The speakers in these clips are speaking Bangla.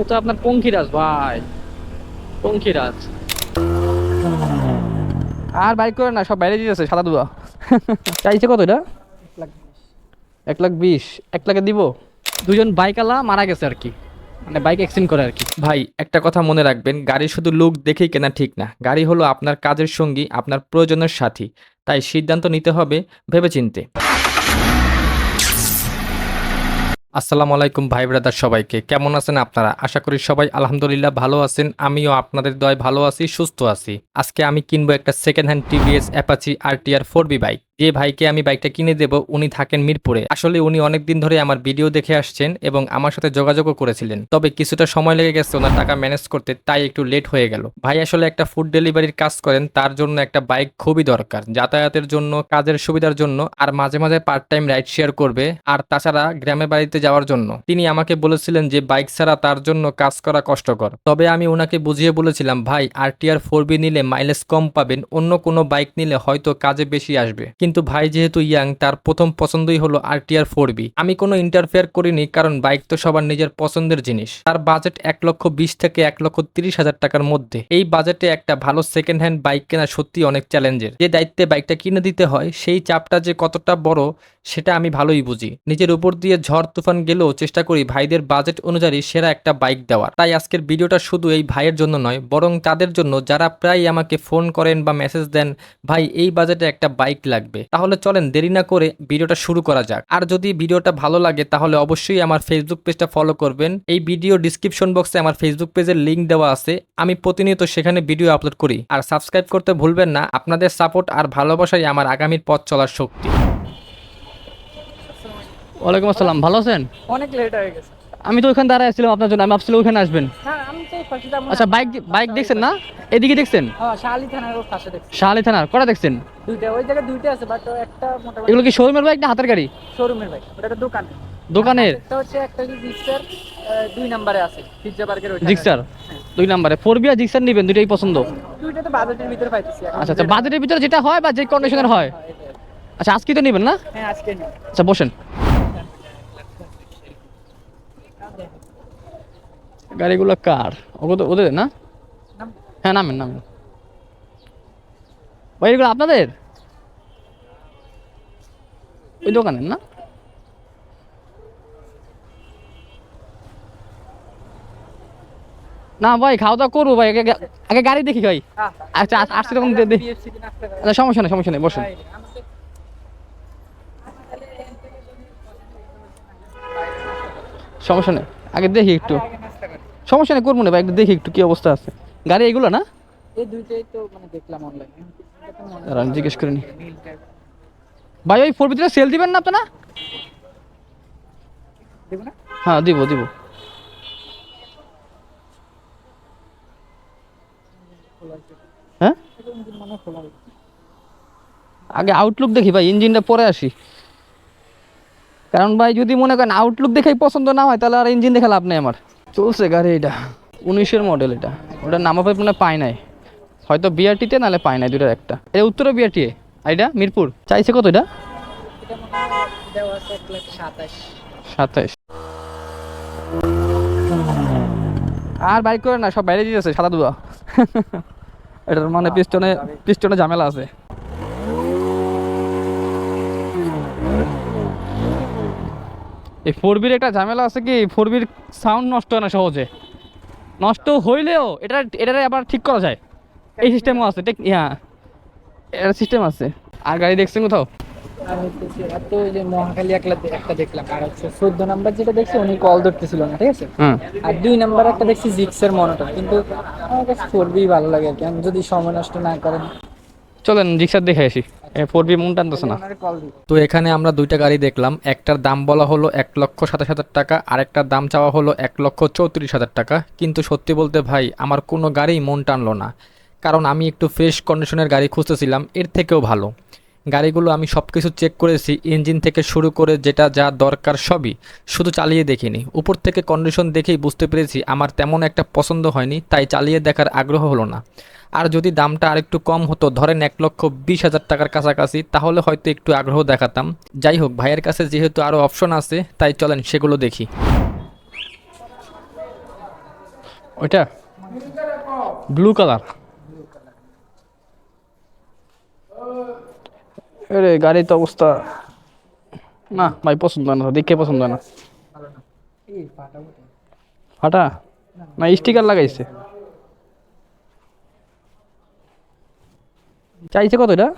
এ তো আপনার পঙ্খিরাজ ভাই। পঙ্খিরাজ। আর বাইক করে না সব বাইরে দিতেছে সাদা দুয়া চাইছে কত এটা? এক লাখ বিশ। এক লাখে দিব। দুজন বাইকওয়ালা মারা গেছে আর কি। মানে বাইক অ্যাক্সিডেন্ট করে আর কি। ভাই একটা কথা মনে রাখবেন গাড়ি শুধু লুক দেখেই কেনা ঠিক না। গাড়ি হলো আপনার কাজের সঙ্গী আপনার প্রয়োজনের সাথী। তাই সিদ্ধান্ত নিতে হবে ভেবেচিন্তে। আসসালামু আলাইকুম ভাই ব্রাদার সবাইকে। কেমন আছেন আপনারা? আশা করি সবাই আলহামদুলিল্লাহ ভালো আছেন। আমিও আপনাদের দয় ভালো আছি, সুস্থ আছি। আজকে আমি কিনবো একটা second hand TVS Apache R TR four V bike যে ভাইকে আমি বাইকটা কিনে দেব, উনি থাকেন মিরপুরে। আসলে উনি অনেকদিন ধরে আমার ভিডিও দেখে আসছেন এবং আমার সাথে যোগাযোগও করেছিলেন। তবে কিছুটা সময় লেগে গেছে ওনার টাকা ম্যানেজ করতে, তাই একটু লেট হয়ে গেল। ভাই আসলে একটা ফুড ডেলিভারির কাজ করেন, তার জন্য একটা বাইক খুবই দরকার। যাতায়াতের জন্য, কাজের সুবিধার জন্য, আর মাঝে মাঝে পার্ট টাইম রাইড শেয়ার করবে, আর তাছাড়া গ্রামের বাড়িতে যাওয়ার জন্য। তিনি আমাকে বলেছিলেন যে বাইক ছাড়া তার জন্য কাজ করা কষ্টকর। তবে আমি ওনাকে বুঝিয়ে বলেছিলাম, ভাই আর আরটিআর ফোর বি নিলে মাইলেজ কম পাবেন, অন্য কোনো বাইক নিলে হয়তো কাজে বেশি আসবে। কিন্তু ভাই যেহেতু ইয়াং, তার প্রথম পছন্দই হলো আরটিআর ফোর বি আমি কোনো ইন্টারফেয়ার করিনি, কারণ বাইক তো সবার নিজের পছন্দের জিনিস। তার বাজেট এক লক্ষ বিশ থেকে এক লক্ষ তিরিশ হাজার টাকার মধ্যে। এই বাজেটে একটা ভালো সেকেন্ড হ্যান্ড বাইক কেনা সত্যি অনেক চ্যালেঞ্জের যে দায়িত্বে বাইকটা কিনে দিতে হয়, সেই চাপটা যে কতটা বড়, সেটা আমি ভালোই বুঝি। নিজের উপর দিয়ে ঝড় তুফান গেলেও চেষ্টা করি ভাইদের বাজেট অনুযায়ী সেরা একটা বাইক দেওয়ার। তাই আজকের ভিডিওটা শুধু এই ভাইয়ের জন্য নয়, বরং তাদের জন্য যারা প্রায় আমাকে ফোন করেন বা মেসেজ দেন, ভাই, এই বাজেটে একটা বাইক লাগবে। তাহলে চলেন দেরি না করে ভিডিওটা শুরু করা যাক। আর যদি ভিডিওটা ভালো লাগে তাহলে অবশ্যই আমার ফেসবুক পেজটা ফলো করবেন। এই ভিডিও ডিসক্রিপশন বক্সে আমার ফেসবুক পেজের লিঙ্ক দেওয়া আছে। আমি প্রতিনিয়ত সেখানে ভিডিও আপলোড করি। আর সাবস্ক্রাইব করতে ভুলবেন না। আপনাদের সাপোর্ট আর ভালোবাসাই আমার আগামীর পথ চলার শক্তি। ওয়ালাইকুম আসসালাম। ভালো আছেন? অনেক লেট হয়ে গেছে। আমি তো ওখানে দাঁড়ায় ছিলাম আপনার জন্য আমি ভাবছিলাম ওখানে আসবেন। হ্যাঁ আচ্ছা বাইক বাইক দেখছেন না? এদিকে দেখছেন? হ্যাঁ শালি থানার শাহালি কটা দেখছেন? এগুলো কি শোরুমের বাইক না হাতের গাড়ি? শোরুমের ভাই ওটা দোকান দোকানের। দুই নম্বরে আছে জিক্সার দুই নাম্বারে। ফোর বি আর জিক্সার নেবেন দুইটাই পছন্দ? দুইটা তো বাজেটের ভিতরে পাইতেছি আচ্ছা আচ্ছা বাজেটের ভিতরে যেটা হয় বা যে কন্ডিশনের হয়? হ্যাঁ, আচ্ছা আজকে তো নেবেন না? হ্যাঁ আজকে আচ্ছা বসেন। গাড়িগুলো কার? ওদের না? হ্যাঁ নামেন নামেন ভাই এগুলো আপনাদের? ওই দোকানের না? না ভাই খাওয়া দাওয়া করব ভাই। আগে গাড়ি দেখি ভাই। আচ্ছা আস- আসছে তখন পারে। আচ্ছা সমস্যা নেই সমস্যা নেই বসেন। সমস্যা নেই। আগে দেখি একটু। সমস্যা নেই করব না ভাই একটু দেখি একটু কি অবস্থা আছে। গাড়ি এগুলো না? এই দুইটাই তো মানে দেখলাম অনলাইনে দাঁড়ান, জিজ্ঞেস করে নি ভাই ওই ফোর ভিতরে সেল দিবেন না আপনারা? হ্যাঁ দিব দিব। হ্যাঁ। আগে আউটলুক দেখি ভাই ইঞ্জিনটা পরে আসি। কারণ ভাই যদি মনে করেন আউটলুক দেখেই পছন্দ না হয় তাহলে আর ইঞ্জিন দেখে লাভ নেই আমার। চলছে গাড়ি এটা। উনিশের মডেল এটা। ওটা নামাপাই মানে পায় নাই। হয়তো বিআরটিতে নাহলে পায় নাই দুটার একটা। এটা উত্তরে বিআরটি এটা মিরপুর। চাইছে কত এটা? সাতাশ। আর বাইক করে না, সব বাইরে দিতেছে সাদা দুয়া এটার মানে পিস্টনে পিস্টনে ঝামেলা আছে। এই ফোর বির একটা ঝামেলা আছে কি ফোর বির সাউন্ড নষ্ট হয় না সহজে। নষ্ট হইলেও এটা এটা আবার ঠিক করা যায়। এই সিস্টেমও আছে হ্যাঁ। এর সিস্টেম আছে। আর গাড়ি দেখছেন কোথাও? আর হচ্ছে এত ওই যে মহাখালী একলা একটা দেখলাম আর হচ্ছে চোদ্দ নাম্বার যেটা দেখছি উনি কল ধরতেছিল না ঠিক আছে? আর দুই নাম্বার একটা দেখছি জিক্সের মনোটর কিন্তু আমার কাছে ফোর বি ভালো লাগে আমি যদি সময় নষ্ট না করেন। চলেন রিক্সার দেখে আসি। ফোর বি মন টানতেছে না। ওনারে কল দিই তো এখানে আমরা দুইটা গাড়ি দেখলাম। একটার দাম বলা হলো এক লক্ষ সাতাশ হাজার টাকা আরেকটার দাম চাওয়া হলো এক লক্ষ চৌত্রিশ হাজার টাকা। কিন্তু সত্যি বলতে ভাই আমার কোনো গাড়ি মন টানলো না। কারণ আমি একটু ফ্রেশ কন্ডিশনের গাড়ি খুঁজতেছিলাম এর থেকেও ভালো। গাড়িগুলো আমি সব কিছু চেক করেছি ইঞ্জিন থেকে শুরু করে যেটা যা দরকার সবই, শুধু চালিয়ে দেখিনি। উপর থেকে কন্ডিশন দেখেই বুঝতে পেরেছি আমার তেমন একটা পছন্দ হয়নি, তাই চালিয়ে দেখার আগ্রহ হলো না। আর যদি দামটা আরেকটু কম হতো, ধরেন এক লক্ষ বিশ হাজার টাকার কাছাকাছি, তাহলে হয়তো একটু আগ্রহ দেখাতাম। যাই হোক, ভাইয়ের কাছে যেহেতু আরও অপশন আছে, তাই চলেন সেগুলো দেখি। ওইটা? ব্লু কালার আরে গাড়ির তো অবস্থা না। ভাই পছন্দ হয় না দেখে পছন্দ হয় না। ফাটা না। স্টিকার লাগাইছে। চাইছে কত এটা?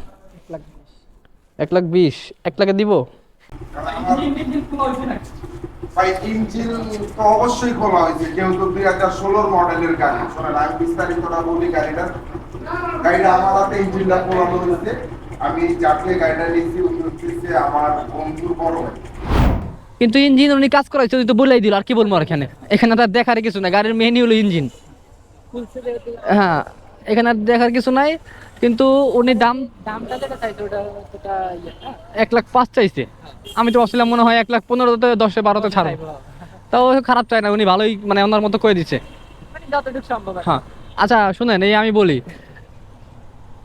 এক লাখ বিশ। এক লাখ দিব? ভাই ইঞ্জিন তো অবশ্যই খোলা হয়েছে যেহেতু দুই হাজার ষোলোর মডেলের গাড়ি। শোনেন আমি বিস্তারিতটা বলি গাড়িটা। গাড়িটা আমার হাতে ইঞ্জিনটা খোলানো হয়েছে আমি যাকে গাড়িটা নিয়েছি উনি আমার বন্ধুর বড় কিন্তু ইঞ্জিন উনি কাজ করাইছে উনি তো বলেই দিল আর কি বলব আর এখানে? এখানে তার দেখার কিছু না গাড়ির মেনই হলো ইঞ্জিন। হ্যাঁ এখানে আর দেখার কিছু নাই কিন্তু উনি দাম দামটা যেটা চাইছে ওটা ইয়ে না এক লাখ পাঁচ চাইছে। আমি তো ভাবছিলাম মনে হয় এক লাখ পনেরোতে দশে বারোতে ছাড়ে। তাও খারাপ চাই না উনি ভালোই মানে ওনার মতো করে দিচ্ছে। মানে। হ্যাঁ। আচ্ছা শুনেন এই আমি বলি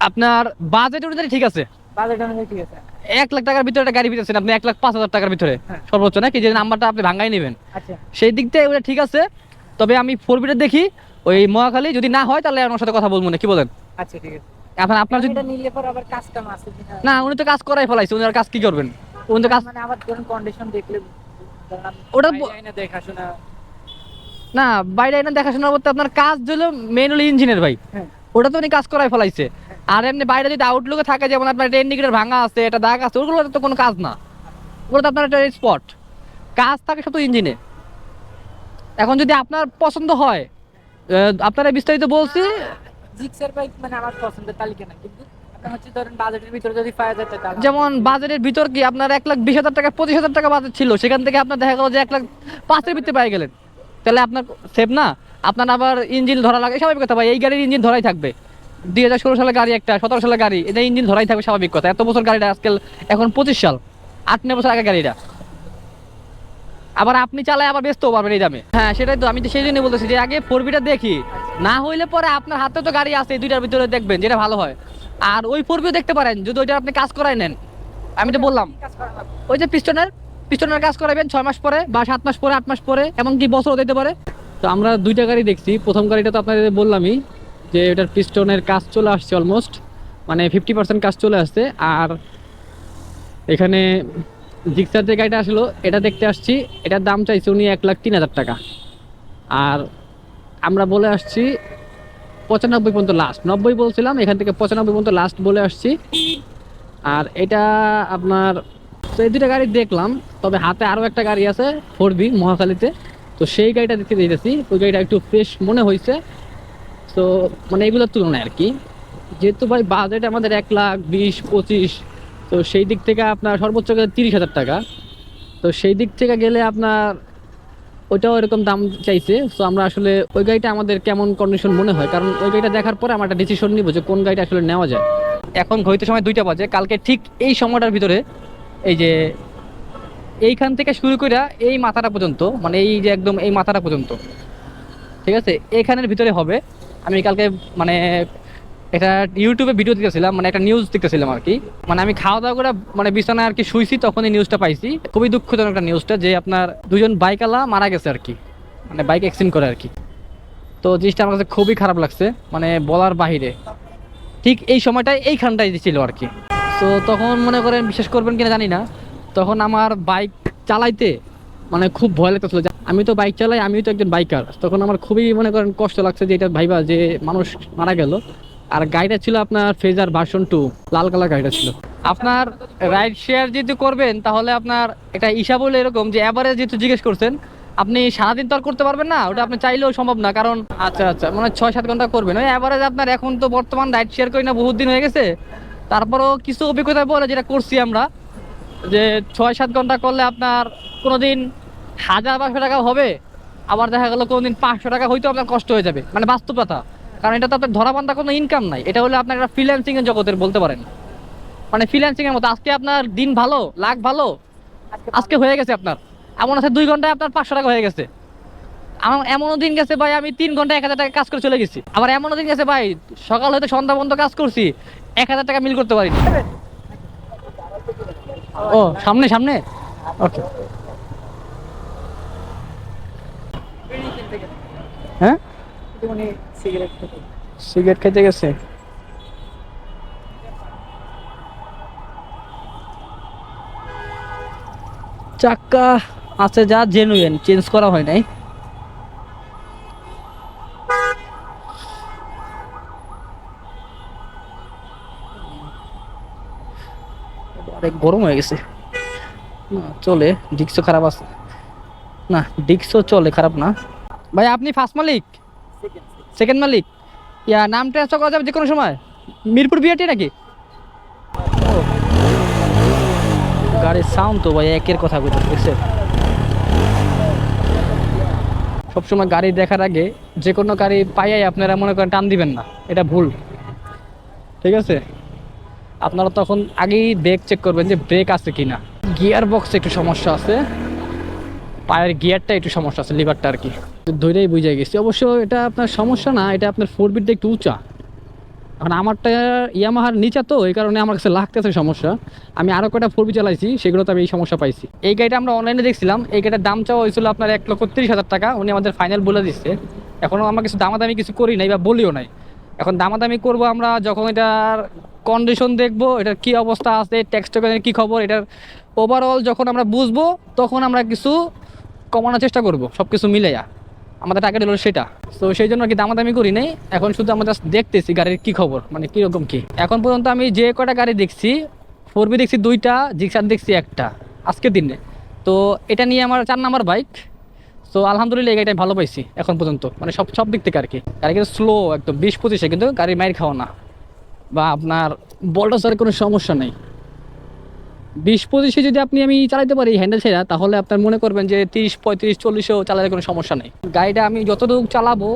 আপনার বাজেট অনুযায়ী ঠিক আছে? বাজেট অনুযায়ী ঠিক আছে। এক লাখ টাকার ভিতরে একটা গাড়ি পেতেছেন আপনি এক লাখ পাঁচ হাজার টাকার ভিতরে হ্যাঁ। সর্বোচ্চ নাকি? যে নাম্বারটা আপনি ভাঙ্গাই নেবেন। আচ্ছা। সেই দিক থেকে ওটা ঠিক আছে তবে আমি ফোর বিটা দেখি ওই মহাখালী যদি না হয় তাহলে আমার সাথে কথা বলব না কি বলেন? আচ্ছা ঠিক আছে। এখন আপনার যদি নিলে পর আবার কাজ কাম আছে না উনি তো কাজ করাই ফেলাইছে উনি আর কাজ কি করবেন? উনি তো কাজ মানে আবার ধরুন কন্ডিশন দেখলে ওটা দেখাশোনা না বাইরে এনে দেখাশোনা বলতে আপনার কাজ হলো মেন হলো ইঞ্জিনের ভাই। হ্যাঁ। ওটা তো উনি কাজ করাই ফেলাইছে। আর এমনি বাইরে যদি আউটলুকে থাকে যেমন আপনার একটা ইন্ডিকেটার ভাঙা আছে এটা দাগ আছে ওগুলো তো কোনো কাজ না। ওগুলো তো আপনার একটা স্পট কাজ থাকে শুধু ইঞ্জিনে এখন যদি আপনার পছন্দ হয় আপনারা বিস্তারিত বলছি। জিক্সার বাইক মানে আমার পছন্দের তালিকা না কিন্তু ধরেন বাজেটের ভিতরে যেমন কি আপনার এক লাখ বিশ হাজার টাকা পঁচিশ হাজার টাকা বাজেট ছিল সেখান থেকে আপনার দেখা গেল যে এক লাখ পাঁচের ভিতরে পাই গেলেন। তাহলে আপনার সেভ না? আপনার আবার ইঞ্জিন ধরা লাগে সবাই কথা ভাই এই গাড়ির ইঞ্জিন ধরাই থাকবে। দুই হাজার ষোলো সালের গাড়ি একটা, সতেরো সালের গাড়ি, এটা ইঞ্জিন ধরাই থাকবে স্বাভাবিক কথা। এত বছর গাড়িটা আজকাল, এখন পঁচিশ সাল, আট, নয় বছর আগে গাড়িটা। আবার আপনি চালায় আবার ব্যস্ত পারবেন এই দামে। হ্যাঁ সেটাই তো, আমি তো সেই জন্যই বলতেছি যে আগে ফোর বিটা দেখি। না হইলে পরে আপনার হাতে তো গাড়ি আছে, এই দুইটার ভিতরে দেখবেন, যেটা ভালো হয়। আর ওই ফোর দেখতে পারেন, যদি ওইটা আপনি কাজ করাই নেন। আমি তো বললাম। ওই যে পিস্টনের পিস্টনের কাজ করাবেন ছয় মাস পরে বা সাত মাস পরে, আট মাস পরে, এমনকি বছরও দিতে পারে। তো আমরা দুইটা গাড়ি দেখছি, প্রথম গাড়িটা তো আপনাদের বললামই। যে এটার পিস্টনের কাজ চলে আসছে অলমোস্ট মানে ফিফটি পার্সেন্ট কাজ চলে আসছে। আর এখানে জিক্সার যে গাড়িটা আসলো, এটা দেখতে আসছি, এটার দাম চাইছে উনি এক লাখ তিন হাজার টাকা। আর আমরা বলে আসছি পঁচানব্বই পর্যন্ত লাস্ট নব্বই বলছিলাম, এখান থেকে পঁচানব্বই পর্যন্ত লাস্ট বলে আসছি। আর এটা আপনার, তো এই দুটা গাড়ি দেখলাম, তবে হাতে আরও একটা গাড়ি আছে, ফোর বি মহাখালীতে। তো সেই গাড়িটা দেখতে দিতেছি, ওই গাড়িটা একটু ফ্রেশ মনে হয়েছে তো মানে এগুলোর তুলনায় আর কি। যেহেতু ভাই বাজেট আমাদের এক লাখ, বিশ, পঁচিশ, তো সেই দিক থেকে আপনার সর্বোচ্চ গেলে তিরিশ হাজার টাকা। তো সেই দিক থেকে গেলে আপনার ওইটাও এরকম দাম চাইছে। তো আমরা আসলে ওই গাড়িটা আমাদের কেমন কন্ডিশন মনে হয়? কারণ ওই গাড়িটা দেখার পরে আমরা একটা ডিসিশন নিব যে কোন গাড়িটা আসলে নেওয়া যায়। এখন ঘড়িতে সময় দুইটা বাজে। কালকে ঠিক এই সময়টার ভিতরে এই যে এইখান থেকে শুরু করে এই মাথাটা পর্যন্ত মানে এই যে একদম এই মাথাটা পর্যন্ত, ঠিক আছে? এখানের ভিতরে হবে। আমি কালকে মানে এটা ইউটিউবে ভিডিও দিতেছিলাম মানে একটা নিউজ দেখতেছিলাম আর কি। মানে আমি খাওয়া দাওয়া করে মানে বিছানায় আর কি শুইছি তখন এই নিউজটা পাইছি। খুবই দুঃখজনক একটা নিউজটা যে আপনার দুজন বাইকালা মারা গেছে আর কি। মানে বাইক অ্যাক্সিডেন্ট করে আর কি। তো জিনিসটা আমার কাছে খুবই খারাপ লাগছে মানে বলার বাহিরে। ঠিক এই সময়টায় এইখানটায় ছিল আর কি। তো তখন মনে করেন, বিশ্বাস করবেন কিনা জানি না, তখন আমার বাইক চালাইতে মানে খুব ভয় লাগতেছিল আমি তো বাইক চালাই, আমিও তো একজন বাইকার তখন আমার খুবই মনে করেন কষ্ট লাগছে যে এটা ভাইবা যে মানুষ মারা গেল। আর গাড়িটা ছিল আপনার ফেজার ভার্সন টু লাল কালার গাড়িটা ছিল। আপনার রাইড শেয়ার যেহেতু করবেন, তাহলে আপনার এটা হিসাব হলো এরকম যে অ্যাভারেজ যেহেতু জিজ্ঞেস করছেন, আপনি সারাদিন তো আর করতে পারবেন না, ওটা আপনি চাইলেও সম্ভব না। কারণ আচ্ছা আচ্ছা মানে ছয়, সাত ঘণ্টা করবেন। ওই অ্যাভারেজ আপনার এখন তো বর্তমান রাইড শেয়ার করি না, বহুত দিন হয়ে গেছে। তারপরেও কিছু অভিজ্ঞতা বলে যেটা করছি আমরা, যে ছয়, সাত ঘণ্টা করলে আপনার কোনো দিন হাজার পাঁচশো টাকা হবে আবার দেখা গেলো কোনো দিন পাঁচশো টাকা হয়তো আপনার কষ্ট হয়ে যাবে। মানে বাস্তবতা কারণ এটা তো আপনার ধরা বান্ধা কোনো ইনকাম নাই। এটা হলো আপনার একটা ফ্রিল্যান্সিং এর জগতের বলতে পারেন। মানে ফ্রিল্যান্সিং এর মতো। আজকে আপনার দিন ভালো লাখ ভালো আজকে আজকে হয়ে গেছে আপনার। এমন আছে দুই ঘন্টায় আপনার পাঁচশো টাকা হয়ে গেছে। আমার এমনও দিন গেছে ভাই আমি তিন ঘণ্টা এক হাজার টাকা কাজ করে চলে গেছি। আবার এমনও দিন গেছে ভাই সকাল হয়তো সন্ধ্যা পর্যন্ত কাজ করছি এক হাজার টাকা মিল করতে পারিনি। ও সামনে সামনে? ওকে বিড়ি কিনতে গেলে হ্যাঁ? সিগারেট খেতে। গেছে? চাক্কা আছে যা জেনুইন চেঞ্জ করা হয় নাই। অনেক গরম হয়ে গেছে। না চলে ডিক্সও খারাপ আছে। না ডিক্সও চলে খারাপ না। ভাই আপনি ফার্স্ট মালিক? সেকেন্ড মালিক? ইয়া নাম ট্রান্সফার করা যাবে যে কোনো সময়? মিরপুর বিআরটি নাকি। গাড়ির সাউন্ড তো ভাই একের কথা বলতে দেখছেন সবসময় গাড়ি দেখার আগে যে কোনো গাড়ি পাইয়াই আপনারা মনে করেন টান দিবেন না এটা ভুল। ঠিক আছে? আপনারা তখন আগেই ব্রেক চেক করবেন যে ব্রেক আছে কি না গিয়ার বক্সে একটু সমস্যা আছে পায়ের গিয়ারটা একটু সমস্যা আছে লিভারটা আর কি। ধৈরেই বুঝে গেছি। অবশ্য এটা আপনার সমস্যা না, এটা আপনার ফোর বিটটা একটু উঁচা। কারণ আমারটা ইয়ামাহার নিচা তো, এই কারণে আমার কাছে লাগতেছে সমস্যা। আমি আরও কটা ফোর বি চালাইছি, সেগুলোতে আমি এই সমস্যা পাইছি। এই গাড়িটা আমরা অনলাইনে দেখছিলাম, এই গাড়িটার দাম চাওয়া হয়েছিল আপনার এক লক্ষ তিরিশ হাজার টাকা, উনি আমাদের ফাইনাল বলে দিচ্ছে। এখনও আমরা কিছু দামাদামি কিছু করি নাই বা বলিও নাই। এখন দামাদামি করব আমরা, যখন এটার কন্ডিশন দেখব, এটার কি অবস্থা আছে ট্যাক্স টোকেনের কী খবর, এটার ওভারঅল যখন আমরা বুঝব, তখন আমরা কিছু কমানোর চেষ্টা করব সব কিছু মিলাইয়া। আমাদের টার্গেট হলো সেটা। তো সেই জন্য আর কি দামাদামি করি নাই। এখন শুধু আমরা জাস্ট দেখতেছি গাড়ির কি খবর মানে কীরকম কি। এখন পর্যন্ত আমি যে কটা গাড়ি দেখছি ফোর বি দেখছি দুইটা জিক্সার দেখছি একটা আজকের দিনে। তো এটা নিয়ে আমার চার নাম্বার বাইক তো আলহামদুলিল্লাহ এই গাড়িটা ভালো পাইছি এখন পর্যন্ত মানে সব সব দিক থেকে আর কি। গাড়ি কিন্তু স্লো একদম বিশ পঁচিশে, কিন্তু গাড়ি মাইর খাওয়া না। বা আপনার বলটাসের কোনো সমস্যা নেই। বিশ পঁচিশে যদি আপনি আমি চালাতে পারি হ্যান্ডেল ছেড়া, তাহলে আপনার মনে করবেন যে তিরিশ, পঁয়ত্রিশ, চল্লিশেও চালাতে কোনো সমস্যা নেই। গাড়িটা আমি যতটুকু চালাবো,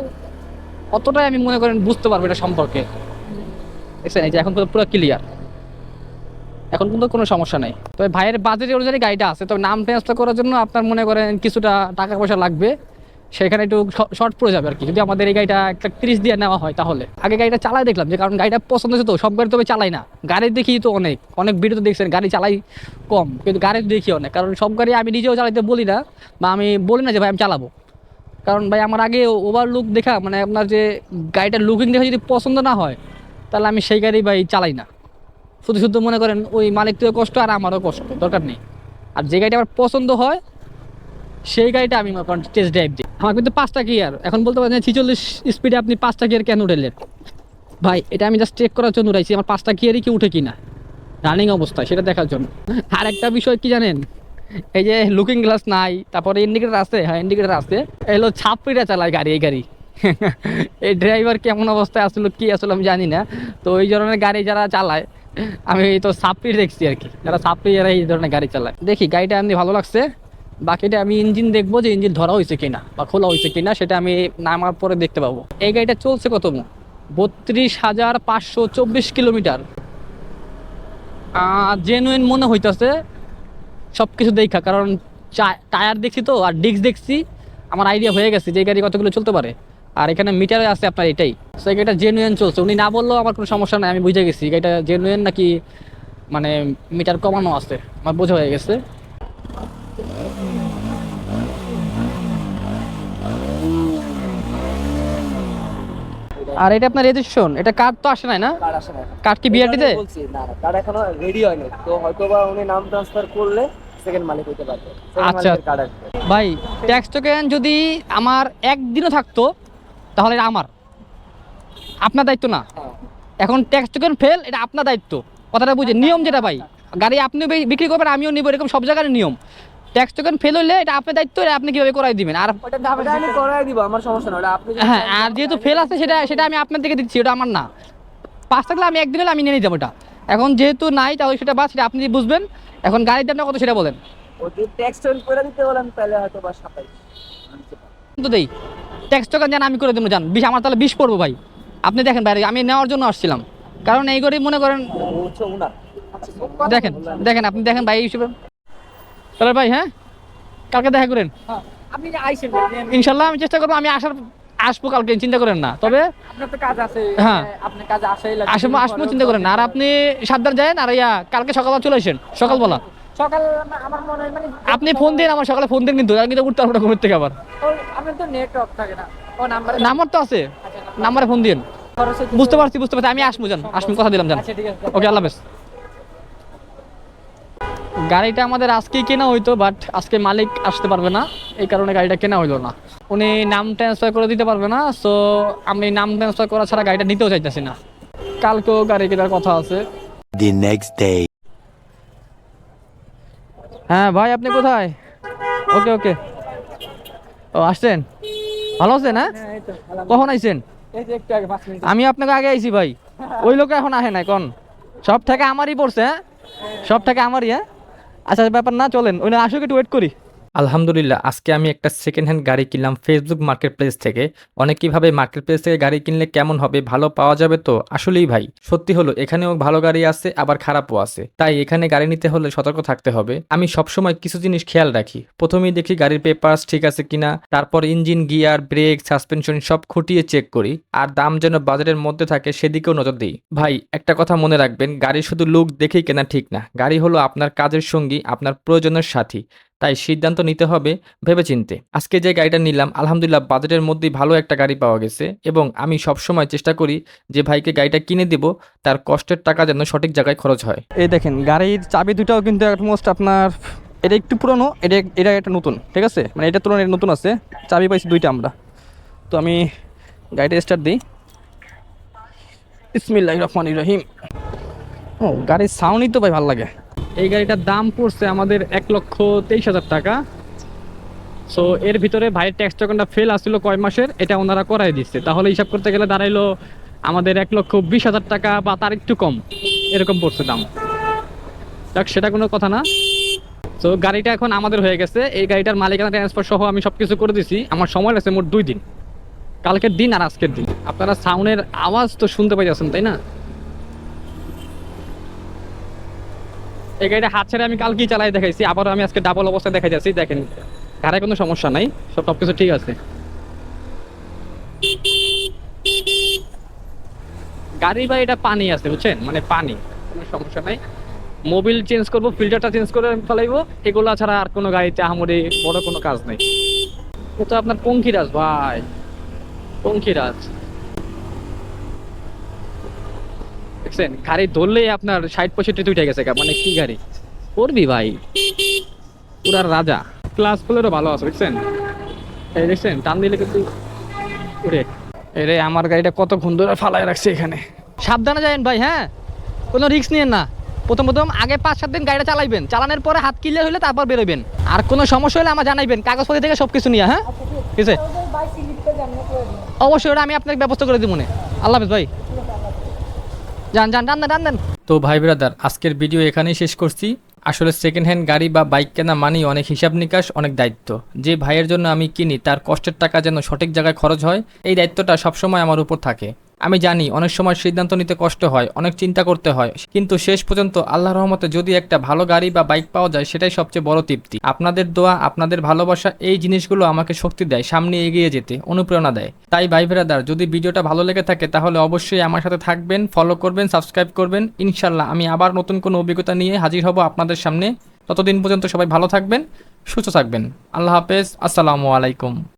অতটাই আমি মনে করেন বুঝতে পারব এটা সম্পর্কে। এই যে এখন পুরো ক্লিয়ার এখন কিন্তু কোনো সমস্যা নেই। তবে ভাইয়ের বাজেট অনুযায়ী গাড়িটা আছে, তবে নাম ট্রান্সফার করার জন্য আপনার মনে করেন কিছুটা টাকা পয়সা লাগবে। সেখানে একটু শর্ট পড়ে যাবে আর কি। যদি আমাদের এই গাড়িটা একটা তিরিশ দিয়ে নেওয়া হয় তাহলে। আগে গাড়িটা চালাই দেখলাম যে, কারণ গাড়িটা পছন্দ হচ্ছে তো সব গাড়ি তবে চালাই না। গাড়ি দেখি তো অনেক অনেক ভিডিও তো দেখছেন, গাড়ি চালাই কম, কিন্তু গাড়ি দেখি অনেক। কারণ সব গাড়ি আমি নিজেও চালাইতে বলি না, বা আমি বলি না যে, ভাই, আমি চালাবো। কারণ ভাই, আমার আগে ওভার লুক দেখা মানে আপনার যে, গাড়িটার লুকিং দেখে যদি পছন্দ না হয়, তাহলে আমি সেই গাড়ি ভাই চালাই না। শুধু শুধু মনে করেন, ওই মালিক তো কষ্ট আর আমারও কষ্ট, দরকার নেই। আর যে গাড়িটা আমার পছন্দ হয়, সেই গাড়িটা আমি টেস্ট ড্রাইভ দিই। আমার কিন্তু পাঁচটা গিয়ার এখন বলতে পারেন ছিচল্লিশ স্পিডে আপনি পাঁচটা গিয়ার কেন উঠেলেন? ভাই, এটা আমি জাস্ট চেক করার জন্য উঠাইছি, আমার পাঁচটা গিয়ারই কি উঠে কিনা? রানিং অবস্থায় সেটা দেখার জন্য। আর একটা বিষয় কি জানেন? এই যে লুকিং গ্লাস নাই, তারপরে ইন্ডিকেটার আছে হ্যাঁ ইন্ডিকেটার আছে। এলো ছাপড়িটা চালায় গাড়ি, এই গাড়ি। এই ড্রাইভার কেমন অবস্থায় আসলো, কি আসলে আমি জানি না। তো এই ধরনের গাড়ি যারা চালায়, আমি তো সাপড়ি দেখছি আর কি। যারা সাপড়ি যারা এই ধরনের গাড়ি চালায়। দেখি, গাড়িটা এমনি ভালো লাগছে? বাকিটা আমি ইঞ্জিন দেখব যে ইঞ্জিন ধরা হয়েছে কিনা বা খোলা হয়েছে কিনা, সেটা আমি নামার পরে দেখতে পাবো। এই গাড়িটা চলছে কত বত্রিশ হাজার পাঁচশো চব্বিশ কিলোমিটার। জেনুইন মনে হইতেছে সব কিছু দেখা, কারণ টায়ার দেখছি তো, আর ডিস্ক দেখছি। আমার আইডিয়া হয়ে গেছে যে গাড়ি কতগুলো চলতে পারে। আর এখানে মিটারে আছে আপনার এটাই। সো এই গাড়িটা জেনুইন চলছে। উনি না বললেও আমার কোনো সমস্যা নাই, আমি বুঝে গেছি। গাড়িটা জেনুইন নাকি মানে মিটার কমানো আছে, আমার বোঝা হয়ে গেছে। আর এটা আপনার রেজিস্ট্রেশন এটা কার্ড তো আসে নাই না? কার্ড আসে না কার্ড কি বিআরটিতে বলছি, না কার্ড এখনও রেডি হয়নি। তো হয়তো বা উনি নাম ট্রান্সফার করলে সেকেন্ড মালিক হতে পারবে। আচ্ছা। ভাই ট্যাক্স টোকেন যদি আমার একদিনও থাকতো তাহলে এটা আমার। আপনার দায়িত্ব না। হ্যাঁ। এখন ট্যাক্স টোকেন ফেল এটা আপনার দায়িত্ব। কথাটা বুঝে নিয়ম যেটা ভাই গাড়ি আপনিও বি- বিক্রি করবেন আমিও নিব এরকম সব জায়গার নিয়ম। ট্যাক্স টোকেন ফেল হলে এটা আপনার দায়িত্ব আপনি কীভাবে করাই দিবেন? আর আমি করাই দিব আমার সমস্যা না আপনি হ্যাঁ আর যেহেতু ফেল আছে সেটা সেটা আমি আপনার থেকে দিচ্ছি ওটা আমার না। পাঁচ থাকলে আমি একদিন হলে আমি নিয়ে নিতে ওটা। এখন যেহেতু নাই তাহলে সেটা বাদ সেটা আপনি বুঝবেন এখন গাড়ির দামটা কত সেটা বলেন। ট্যাক্স টোন করে দিতে বলেন তাহলে হয়তো বা সাতাইশ। কিন্তু দেই ট্যাক্স টোকেন জান আমি করে দেবো জান বিশ আমার তাহলে বিশ পড়ব ভাই। আপনি দেখেন বাইরে আমি নেওয়ার জন্য আসছিলাম। কারণ এই করে মনে করেন দেখেন দেখেন আপনি দেখেন ভাই হিসেবে তাহলে ভাই হ্যাঁ? কালকে দেখা করেন। আপনি আইসেন ইনশাল্লাহ আমি চেষ্টা করব আমি আসার আসব কালকে চিন্তা করেন না। তবে হ্যাঁ। আসব আসব চিন্তা করেন আর আপনি সাবধান যান আর ইয়া কালকে সকালবেলা চলে আসেন সকালবেলা। সকাল আমার মনে মানে আপনি ফোন দিন আমার সকালে ফোন দিন কিন্তু আমি কিন্তু উঠতে পারব না ঘুমের থেকে আবার। ওই- তো নেটওয়ার্ক থাকে না। ও নাম্বার নাম্বার তো আছে। নাম্বারে ফোন দিন বুঝতে পারছি বুঝতে পারছি। আমি আসব জান আসব কথা দিলাম জান আচ্ছা ওকে আল্লাহ হাফেজ। গাড়িটা আমাদের আজকেই কেনা হইতো বাট আজকে মালিক আসতে পারবে না। এই কারণে গাড়িটা কেনা হইল না। উনি নাম ট্রান্সফার করে দিতে পারবে না সো আমি নাম ট্রান্সফার করা ছাড়া গাড়িটা নিতেও চাইতেছি না। কালকেও গাড়ি কেনার কথা আছে। The next day. হ্যাঁ ভাই আপনি কোথায়? ওকে ওকে। ও আসছেন? ভালো আছেন হ্যাঁ? হ্যাঁ, এই তো আলহামদুলিল্লাহ। কখন আইছেন? এই যে একটু আগে পাঁচ মিনিট আমি আপনাকে আগে আইছি ভাই। ওই লোক এখন আহে নাই কোন? সব থেকে আমারই পড়ছে হ্যাঁ। সব থেকে আমারই হ্যাঁ? আচ্ছা ব্যাপার না চলেন। ওই না আসুক একটু ওয়েট করি। আলহামদুলিল্লাহ, আজকে আমি একটা সেকেন্ড হ্যান্ড গাড়ি কিনলাম ফেসবুক মার্কেট প্লেস থেকে। অনেকেই ভাবে মার্কেট প্লেস থেকে গাড়ি কিনলে কেমন হবে, ভালো পাওয়া যাবে তো? আসলেই ভাই, সত্যি হলো, এখানেও ভালো গাড়ি আছে, আবার খারাপও আছে। তাই এখানে গাড়ি নিতে হলে সতর্ক থাকতে হবে। আমি সবসময় কিছু জিনিস খেয়াল রাখি। প্রথমেই দেখি গাড়ির পেপারস ঠিক আছে কিনা, তারপর ইঞ্জিন গিয়ার ব্রেক সাসপেনশন সব খুঁটিয়ে চেক করি। আর দাম যেন বাজারের মধ্যে থাকে, সেদিকেও নজর দিই। ভাই, একটা কথা মনে রাখবেন গাড়ি শুধু লুক দেখেই কেনা ঠিক না। গাড়ি হলো আপনার কাজের সঙ্গী, আপনার প্রয়োজনের সাথী। তাই সিদ্ধান্ত নিতে হবে ভেবেচিন্তে। আজকে যে গাড়িটা নিলাম, আলহামদুলিল্লাহ বাজেটের মধ্যেই ভালো একটা গাড়ি পাওয়া গেছে এবং আমি সবসময় চেষ্টা করি যে ভাইকে গাড়িটা কিনে দিব, তার কষ্টের টাকা যেন সঠিক জায়গায় খরচ হয়। এই দেখেন, গাড়ির চাবি দুটাও কিন্তু অলমোস্ট আপনার, এটা একটু পুরনো, এটা এটা একটা নতুন, ঠিক আছে? মানে এটা তুলনায় নতুন আছে, চাবি পাইছি দুইটা আমরা। তো আমি গাড়িটা স্টার্ট দিই। ইসমিল্লাহ রহমান রহিম। ও, গাড়ির সাউন্ডই তো ভাই ভালো লাগে। এই গাড়িটার দাম পড়ছে আমাদের এক লক্ষ তেইশ হাজার টাকা। সো এর ভিতরে ভাইয়ের ট্যাক্স টোকনটা ফেল আসছিল কয় মাসের, এটা ওনারা করাই দিচ্ছে। তাহলে হিসাব করতে গেলে দাঁড়াইলো আমাদের এক লক্ষ বিশ হাজার টাকা বা তার একটু কম। এরকম পড়ছে দাম। যাক, সেটা কোনো কথা না। তো গাড়িটা এখন আমাদের হয়ে গেছে। এই গাড়িটার মালিকানা ট্রান্সফার সহ আমি সব কিছু করে দিছি। আমার সময় আছে মোট দুই দিন। কালকের দিন আর আজকের দিন। আপনারা সাউন্ডের আওয়াজ তো শুনতে পাই যাচ্ছেন তাই না? এই গাড়িটা হাত ছেড়ে আমি কালকেই চালাই দেখাইছি, আবারও আমি আজকে ডাবল অবস্থায় দেখা যাচ্ছি দেখেন। গাড়ির কোনো সমস্যা নাই, সব সব কিছু ঠিক আছে। গাড়ি বা এটা পানি আছে, বুঝছেন? মানে পানি, কোনো সমস্যা নাই। মোবিল চেঞ্জ করব, ফিল্টারটা চেঞ্জ করে ফেলাইবো, এগুলো ছাড়া আর কোনো গাড়িতে আহামরি বড় কোনো কাজ নেই। তো আপনার পঙ্খিরাজ ভাই, পঙ্খিরাজ। দেখছেন গাড়ি ধরলেই আপনার ষাট পঁয়ষট্টি উঠে গেছে মানে কি গাড়ি? করবি ভাই? পুরা রাজা। ক্লাস ফুলেরও ভালো আছে বুঝছেন এই দেখছেন টান দিলে কিন্তু উঠে এরে আমার গাড়িটা কতক্ষণ ধরে ফালাই রাখছে এখানে। সাবধানে যাবেন ভাই হ্যাঁ? কোনো রিস্ক নিয়েন না। প্রথম প্রথম আগে পাঁচ সাত দিন গাড়িটা চালাইবেন। চালানোর পরে হাত ক্লিয়ার হলে তারপর বেরোবেন। আর কোনো সমস্যা হলে আমার জানাইবেন কাগজপত্র থেকে সব কিছু নিয়ে হ্যাঁ? ঠিক আছে। অবশ্যই আমি আপনাকে ব্যবস্থা করে দিব মনে। আল্লাহ হাফেজ ভাই। যান যান রান্না টান দেন। তো ভাই ব্রাদার, আজকের ভিডিও এখানেই শেষ করছি। আসলে সেকেন্ড হ্যান্ড গাড়ি বা বাইক কেনা মানেই অনেক হিসাব নিকাশ, অনেক দায়িত্ব। যে ভাইয়ের জন্য আমি কিনি, তার কষ্টের টাকা যেন সঠিক জায়গায় খরচ হয়, এই দায়িত্বটা সবসময় আমার উপর থাকে। আমি জানি অনেক সময় সিদ্ধান্ত নিতে কষ্ট হয়, অনেক চিন্তা করতে হয়। কিন্তু শেষ পর্যন্ত আল্লাহর রহমতে যদি একটা ভালো গাড়ি বা বাইক পাওয়া যায়, সেটাই সবচেয়ে বড় তৃপ্তি। আপনাদের দোয়া, আপনাদের ভালোবাসা, এই জিনিসগুলো আমাকে শক্তি দেয়, সামনে এগিয়ে যেতে, অনুপ্রেরণা দেয়। তাই ভাই ভেরাদার যদি ভিডিওটা ভালো লেগে থাকে, তাহলে অবশ্যই আমার সাথে থাকবেন ফলো করবেন সাবস্ক্রাইব করবেন। ইনশাল্লাহ আমি আবার নতুন কোনো অভিজ্ঞতা নিয়ে হাজির হব আপনাদের সামনে। ততদিন পর্যন্ত সবাই ভালো থাকবেন, সুস্থ থাকবেন। আল্লাহ হাফেজ, আসসালামু আলাইকুম।